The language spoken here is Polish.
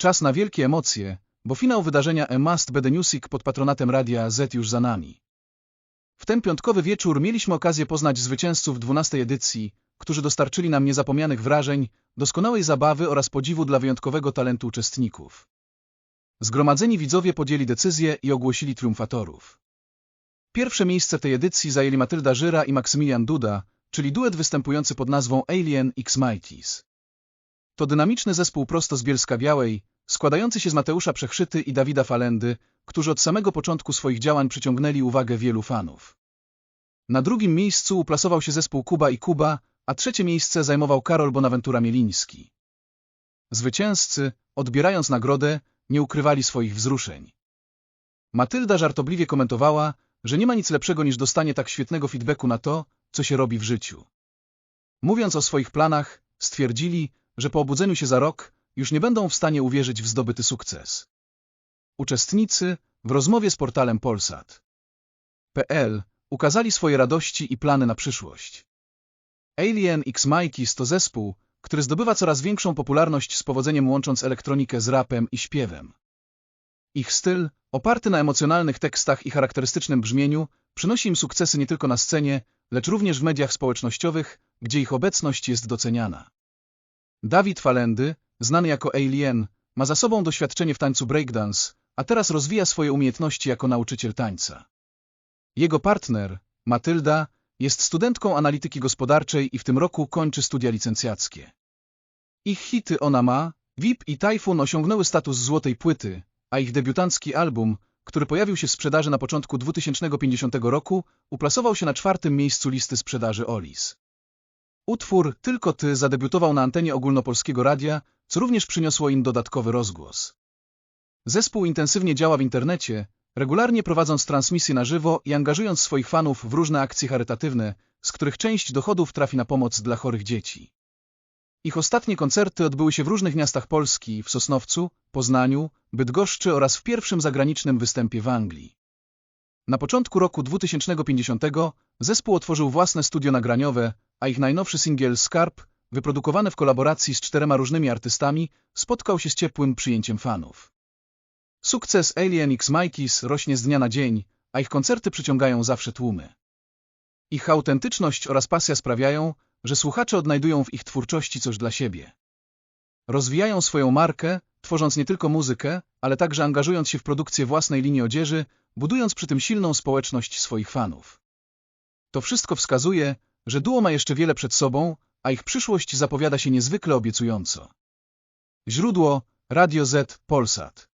Czas na wielkie emocje, bo finał wydarzenia A Must Be The pod patronatem Radia Z już za nami. W ten piątkowy wieczór mieliśmy okazję poznać zwycięzców 12 edycji, którzy dostarczyli nam niezapomnianych wrażeń, doskonałej zabawy oraz podziwu dla wyjątkowego talentu uczestników. Zgromadzeni widzowie podjęli decyzję i ogłosili triumfatorów. Pierwsze miejsce w tej edycji zajęli Matylda Żyra i Maksymilian Duda, czyli duet występujący pod nazwą Alien X Mighties. To dynamiczny zespół prosto z Bielska Białej, składający się z Mateusza Przechrzyty i Dawida Falendy, którzy od samego początku swoich działań przyciągnęli uwagę wielu fanów. Na drugim miejscu uplasował się zespół Kuba i Kuba, a trzecie miejsce zajmował Karol Bonaventura Mieliński. Zwycięzcy, odbierając nagrodę, nie ukrywali swoich wzruszeń. Matylda żartobliwie komentowała, że nie ma nic lepszego niż dostanie tak świetnego feedbacku na to, co się robi w życiu. Mówiąc o swoich planach, stwierdzili, że po obudzeniu się za rok już nie będą w stanie uwierzyć w zdobyty sukces. Uczestnicy w rozmowie z portalem Polsat.pl ukazali swoje radości i plany na przyszłość. Alien X Mikey's to zespół, który zdobywa coraz większą popularność z powodzeniem łącząc elektronikę z rapem i śpiewem. Ich styl, oparty na emocjonalnych tekstach i charakterystycznym brzmieniu, przynosi im sukcesy nie tylko na scenie, lecz również w mediach społecznościowych, gdzie ich obecność jest doceniana. Dawid Falendy, znany jako Alien, ma za sobą doświadczenie w tańcu breakdance, a teraz rozwija swoje umiejętności jako nauczyciel tańca. Jego partner, Matylda, jest studentką analityki gospodarczej i w tym roku kończy studia licencjackie. Ich hity Ona ma, VIP i Typhoon osiągnęły status złotej płyty, a ich debiutancki album, który pojawił się w sprzedaży na początku 2050 roku, uplasował się na czwartym miejscu listy sprzedaży Olis. Utwór Tylko Ty zadebiutował na antenie ogólnopolskiego radia, co również przyniosło im dodatkowy rozgłos. Zespół intensywnie działa w internecie, regularnie prowadząc transmisje na żywo i angażując swoich fanów w różne akcje charytatywne, z których część dochodów trafi na pomoc dla chorych dzieci. Ich ostatnie koncerty odbyły się w różnych miastach Polski, w Sosnowcu, Poznaniu, Bydgoszczy oraz w pierwszym zagranicznym występie w Anglii. Na początku roku 2050 zespół otworzył własne studio nagraniowe, a ich najnowszy singiel Skarb, wyprodukowany w kolaboracji z czterema różnymi artystami, spotkał się z ciepłym przyjęciem fanów. Sukces Alien X Mikey's rośnie z dnia na dzień, a ich koncerty przyciągają zawsze tłumy. Ich autentyczność oraz pasja sprawiają, że słuchacze odnajdują w ich twórczości coś dla siebie. Rozwijają swoją markę, tworząc nie tylko muzykę, ale także angażując się w produkcję własnej linii odzieży, budując przy tym silną społeczność swoich fanów. To wszystko wskazuje, że duo ma jeszcze wiele przed sobą, a ich przyszłość zapowiada się niezwykle obiecująco. Źródło Radio Z Polsat